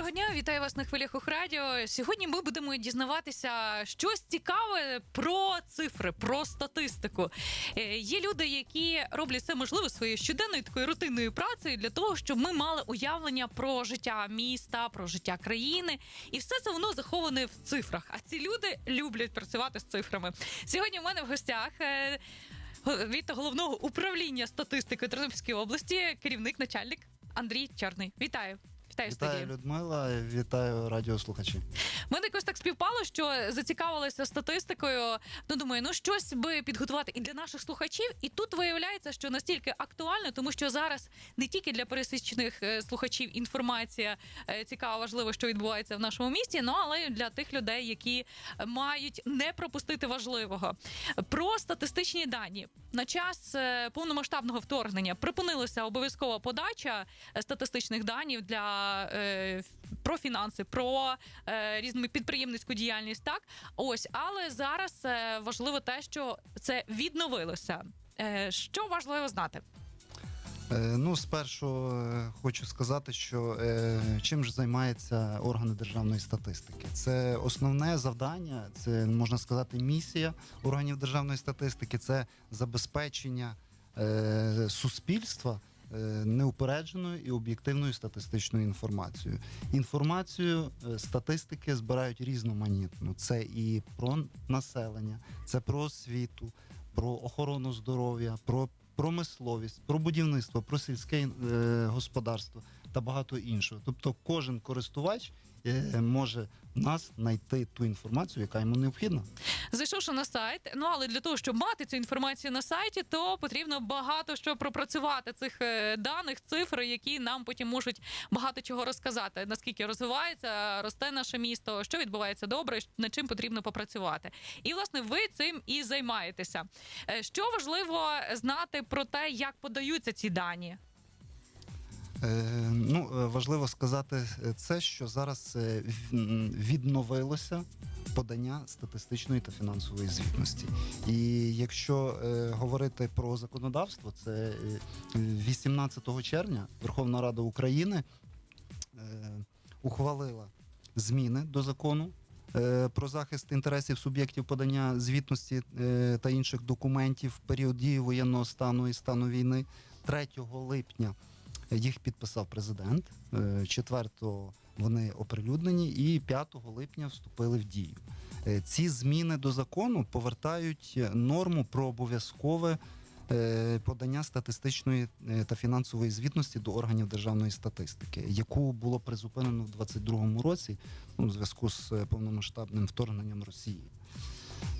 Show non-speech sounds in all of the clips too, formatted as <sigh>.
Доброго дня, вітаю вас на хвилях Охрадіо. Сьогодні ми будемо дізнаватися щось цікаве про цифри, про статистику. Е, Є люди, які роблять все можливе своєю щоденною такою рутинною працею для того, щоб ми мали уявлення про життя міста, про життя країни, і все це воно заховане в цифрах. А ці люди люблять працювати з цифрами. Сьогодні в мене в гостях. е, Від головного управління статистики Тернопільської області, керівник, начальник Андрій Чорний. Вітаю. Вітаю, Вітаю. Людмила, вітаю радіослухачі. Мене якось так співпало, що зацікавилася статистикою. Ну думаю, ну щось би підготувати і для наших слухачів. І тут виявляється, що настільки актуально, тому що зараз не тільки для пересічних е, слухачів інформація е, цікава, важлива, що відбувається в нашому місті, ну але й для тих людей, які мають не пропустити важливого. Про статистичні дані на час е, повномасштабного вторгнення припинилася обов'язкова подача статистичних даних для е, про фінанси, про е, різну підприємницьку діяльність. Так ось, але зараз е, важливо те, що це відновилося. Е, що важливо знати? Е, Ну, спершу е, хочу сказати, що чим ж займаються органи державної статистики. Це основне завдання, це можна сказати, місія органів державної статистики це забезпечення суспільства. Е, Неупередженою і об'єктивною статистичною інформацією. Інформацію е, статистики збирають різноманітну. Це і про населення, це про освіту, про охорону здоров'я, про промисловість, про будівництво, про сільське е, господарство та багато іншого. Тобто, кожен користувач може в нас знайти ту інформацію, яка йому необхідна. Зайшовши на сайт, ну але для того, щоб мати цю інформацію на сайті, то потрібно багато що пропрацювати цих е, даних, цифр, які нам потім можуть багато чого розказати. Наскільки розвивається, росте наше місто, що відбувається добре, над чим потрібно попрацювати. І власне ви цим і займаєтеся. Е, Що важливо знати про те, як подаються ці дані? Е, ну, е, важливо сказати е, це, що зараз відновилося подання статистичної та фінансової звітності. І якщо говорити про законодавство, це е, 18 червня Верховна Рада України ухвалила зміни до закону. Про захист інтересів суб'єктів подання звітності та інших документів в період дії воєнного стану і стану війни 3 липня їх підписав президент. 4-го вони оприлюднені, і 5 липня вступили в дію. Е, Ці зміни до закону повертають норму про обов'язкове е, подання статистичної е, та фінансової звітності до органів державної статистики, яку було призупинено в 2022 році ну, у зв'язку з е, повномасштабним вторгненням Росії.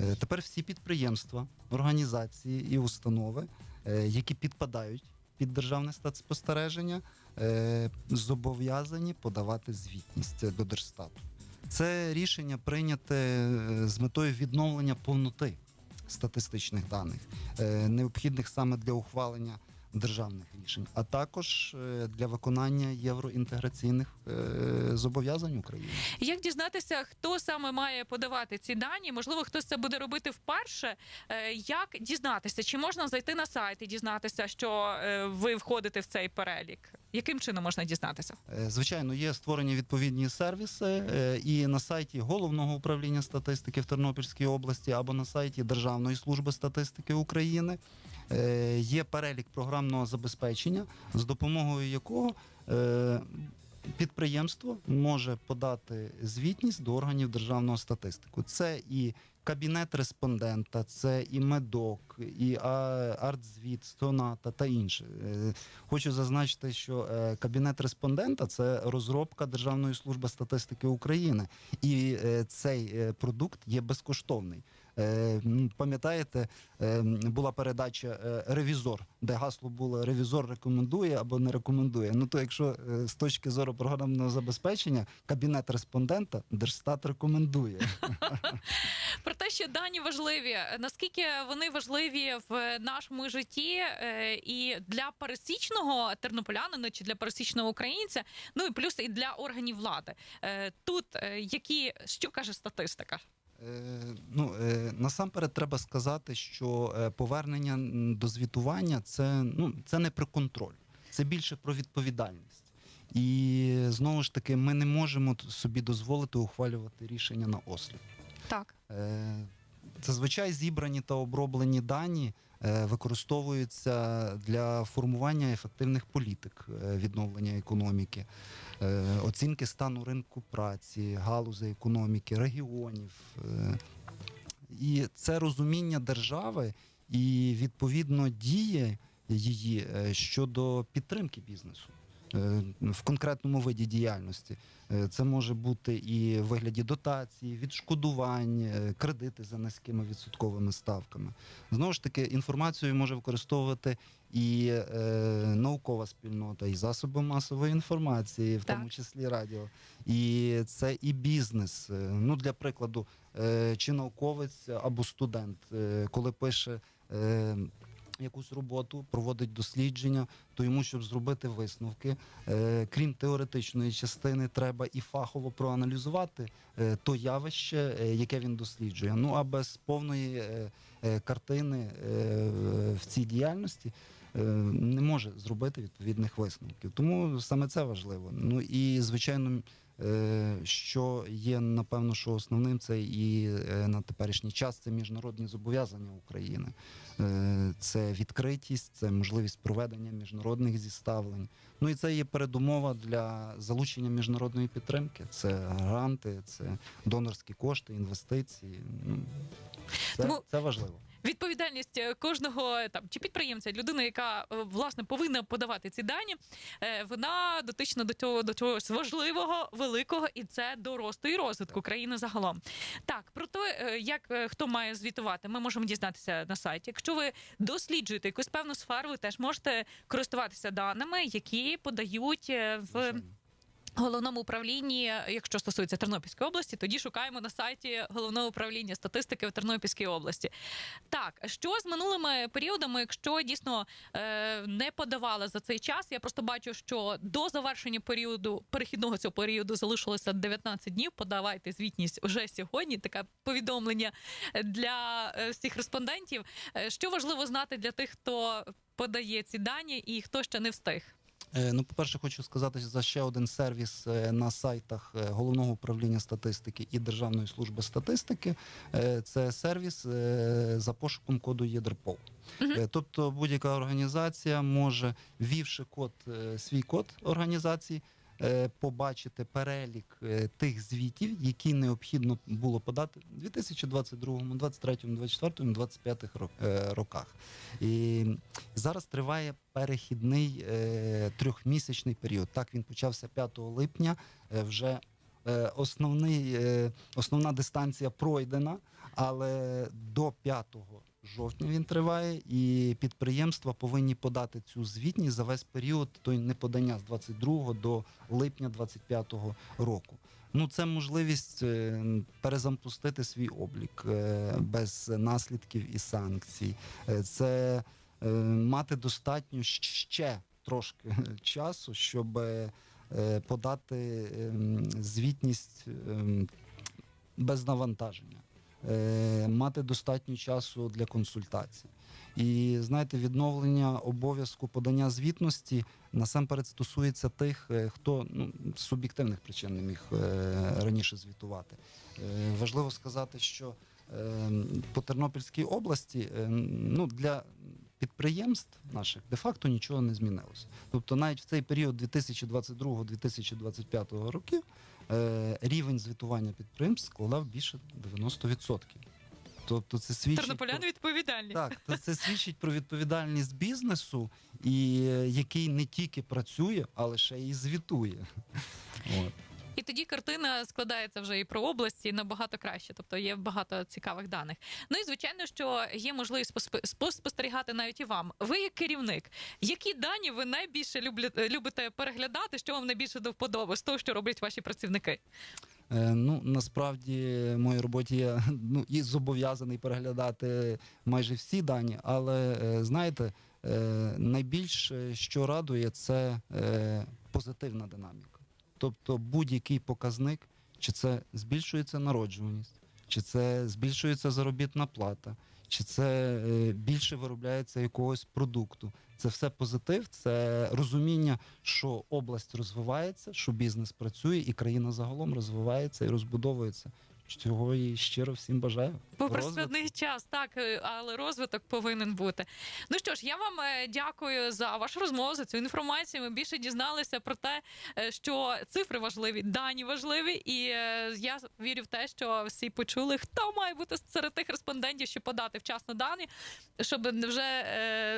Е, Тепер всі підприємства, організації і установи, е, які підпадають під державне статспостереження, е, зобов'язані подавати звітність до Держстату. Це рішення прийняте е, з метою відновлення повноти статистичних даних, е, необхідних саме для ухвалення державних рішень, а також е, для виконання євроінтеграційних е, зобов'язань України. Як дізнатися, хто саме має подавати ці дані? Можливо, хтось це буде робити вперше. Е, Як дізнатися? Чи можна зайти на сайт і дізнатися, що ви входите в цей перелік? Яким чином можна дізнатися? Звичайно, є створені відповідні сервіси і на сайті головного управління статистики в Тернопільській області або на сайті Державної служби статистики України є перелік програмного забезпечення, з допомогою якого е, підприємство може подати звітність до органів державного статистику. Це і кабінет респондента, це і медок, і артзвіт, стоната та інше. Е, Хочу зазначити, що е, кабінет респондента це розробка Державної служби статистики України, і е, цей е, продукт є безкоштовний. Е, Пам'ятаєте, е, була передача е, Ревізор, де гасло було Ревізор рекомендує або не рекомендує. Ну то якщо з точки зору програмного забезпечення, кабінет респондента Держстат рекомендує. <laughs> Про те, що дані важливі, наскільки вони важливі в нашому житті і для пересічного тернополянина чи для пересічного українця, ну і плюс і для органів влади. Тут які що каже статистика? Е, Ну е, насамперед треба сказати, що е, повернення до звітування це ну це не про контроль, це більше про відповідальність. І знову ж таки, ми не можемо собі дозволити ухвалювати рішення на осліп. Так. Зазвичай зібрані та оброблені дані використовуються для формування ефективних політик відновлення економіки, оцінки стану ринку праці, галузи економіки, регіонів. е. І це розуміння держави і відповідно діє її е, щодо підтримки бізнесу. Е, В конкретному виді діяльності Е, це може бути і в вигляді дотацій, відшкодувань, е, кредити за низькими відсотковими ставками. Знову ж таки, інформацію може використовувати і е, наукова спільнота, і засоби масової інформації, в Так. тому числі радіо. І це і бізнес. Ну, для прикладу, е, чи науковець або студент, е, коли пише. е, Якусь роботу проводить дослідження, то йому, щоб зробити висновки, е, крім теоретичної частини, треба і фахово проаналізувати е, то явище, е, яке він досліджує. Ну а без повної картини в цій діяльності не може зробити відповідних висновків. Тому саме це важливо. Ну і звичайно. Е, Що є напевно, що основним це і е, на теперішній час це міжнародні зобов'язання України, Е, це відкритість, це можливість проведення міжнародних зіставлень. Ну і це є передумова для залучення міжнародної підтримки. Це гранти, це донорські кошти, інвестиції. Ну, Це, Тому- це важливо. Відповідальність е, кожного е, там чи підприємця, людини, яка е, власне повинна подавати ці дані, вона дотична до цього до чогось важливого, великого, і це до росту і розвитку країни загалом. Так, про те, як хто має звітувати, ми можемо дізнатися на сайті. Якщо ви досліджуєте якусь певну сферу, ви теж можете користуватися даними, які подають в. Головному управлінні, якщо стосується Тернопільської області, тоді шукаємо на сайті головного управління статистики в Тернопільській області. Так, що з минулими періодами, якщо дійсно е, не подавали за цей час, я просто бачу, що до завершення періоду перехідного цього періоду залишилося 19 днів. Подавайте звітність вже сьогодні. Таке повідомлення для е, всіх респондентів. Е, Що важливо знати для тих, хто подає ці дані і хто ще не встиг. Е, Ну, по-перше, хочу сказати за ще один сервіс е, на сайтах е, головного управління статистики і Державної служби статистики. Це сервіс за пошуком коду ЄДРПОВ. Мгм. Е, Тобто будь-яка організація може, ввівши код, свій код організації, побачити перелік е, тих звітів, які необхідно було подати у 2022, 2023, 2024, 2025 рок- е, роках. І зараз триває перехідний е, трьохмісячний період. Так він почався 5 липня. Е, вже е, основний, е, основна дистанція пройдена, але до 5 жовтня він триває, і підприємства повинні подати цю звітність за весь період той неподання з 22 до липня 25 року. Ну, це можливість е, перезапустити свій облік е, без наслідків і санкцій. Е, Це мати достатньо ще трошки часу, щоб подати ем, звітність ем, без навантаження, мати достатньо часу для консультацій. І знаєте, відновлення обов'язку подання звітності насамперед стосується тих, е, хто ну, з суб'єктивних причин не міг е, раніше звітувати. Е, Важливо сказати, що е, по Тернопільській області е, ну, для підприємств наших де-факто нічого не змінилося. Тобто навіть в цей період 2022-2025 років е, рівень звітування підприємств складав більше 90%. Тобто це свідчить про- Тернополяни відповідальні. так, то це свідчить про відповідальність бізнесу, і е, який не тільки працює, але ще й звітує. От. І тоді картина складається вже і про області набагато краще, тобто є багато цікавих даних. Ну і звичайно, що є можливість спостерігати навіть і вам. Ви як керівник, які дані ви найбільше любите переглядати? Що вам найбільше до вподоби з того, що роблять ваші працівники? Е, ну насправді в моїй роботі я ну, і зобов'язаний переглядати майже всі дані, але е, знаєте, е, найбільше, що радує, це позитивна динаміка. Тобто будь-який показник, чи це збільшується народжуваність, чи це збільшується заробітна плата, чи це е, більше виробляється якогось продукту. Це все позитив, це розуміння, що область розвивається, що бізнес працює, і країна загалом розвивається і розбудовується. Цього і щиро всім бажаю. Попри складний час, так, е, але розвиток повинен бути. Ну що ж, я вам е, дякую за вашу розмову, за цю інформацію. Ми більше дізналися про те, е, що цифри важливі, дані важливі, і я вірю в те, що всі почули, хто має бути серед тих респондентів, щоб подати вчасно дані, щоб вже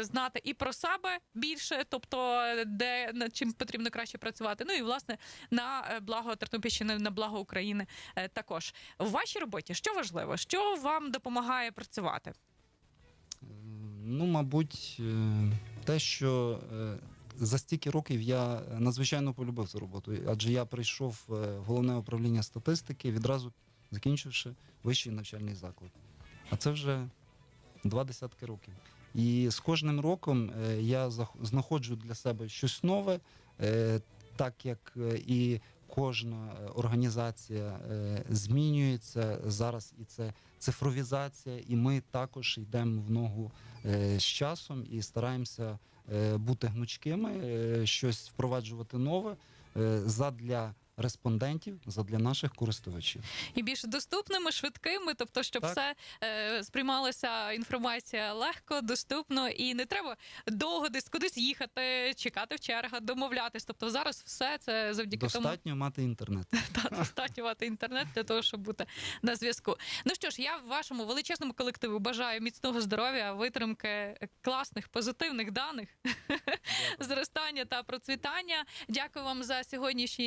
знати і про себе більше, тобто де над чим потрібно краще працювати. Ну і власне на благо Тернопільщини, на благо України також. В вашій роботі що важливо? Що вам допомагає працювати? Ну, мабуть, е, те, що е, за стільки років я надзвичайно полюбив цю роботу, адже я прийшов е, в головне управління статистики, відразу закінчивши вищий навчальний заклад. А це вже два десятки років. І з кожним роком я знаходжу для себе щось нове, так як і кожна е, організація е, змінюється. Зараз, і це цифровізація, і ми також йдемо в ногу е, з часом і стараємося бути гнучкими, щось впроваджувати нове задля респондентів, задля наших користувачів. І більш доступними, швидкими, тобто, щоб Так. все е, сприймалася інформація легко, доступно, і не треба довго десь кудись їхати, чекати в чергах, домовлятись. Тобто зараз все це завдяки тому. Достатньо мати інтернет. <laughs> Та достатньо мати інтернет для того, щоб бути на зв'язку. Ну що ж, я вашому величезному колективу бажаю міцного здоров'я, витримки класних позитивних даних, <laughs> зростання та процвітання. Дякую вам за сьогоднішню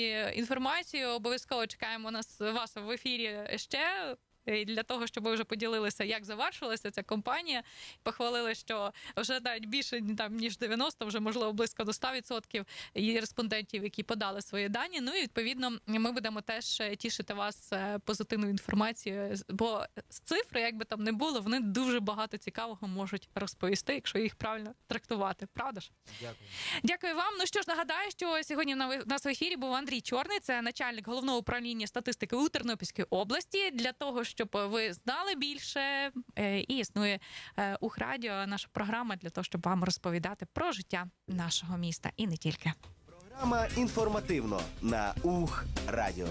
інформацію. Обов'язково чекаємо нас вас в ефірі ще. І для того, щоб ви вже поділилися, як завершилася ця компанія, похвалили, що вже навіть більше там ніж 90, вже можливо близько до 100% є респондентів, які подали свої дані. Ну і відповідно ми будемо теж е, тішити вас е, позитивною інформацією. Бо цифри, як би там не було, вони дуже багато цікавого можуть розповісти, якщо їх правильно трактувати. Правда ж? Дякую. Дякую вам. Ну що ж, нагадаю, що сьогодні на нас в ефірі був Андрій Чорний, це начальник головного управління статистики у Тернопільській області. Для того, щоб ви знали більше, е, і існує у Ух Радіо, наша програма для того, щоб вам розповідати про життя нашого міста і не тільки. Програма інформативно на Ух Радіо.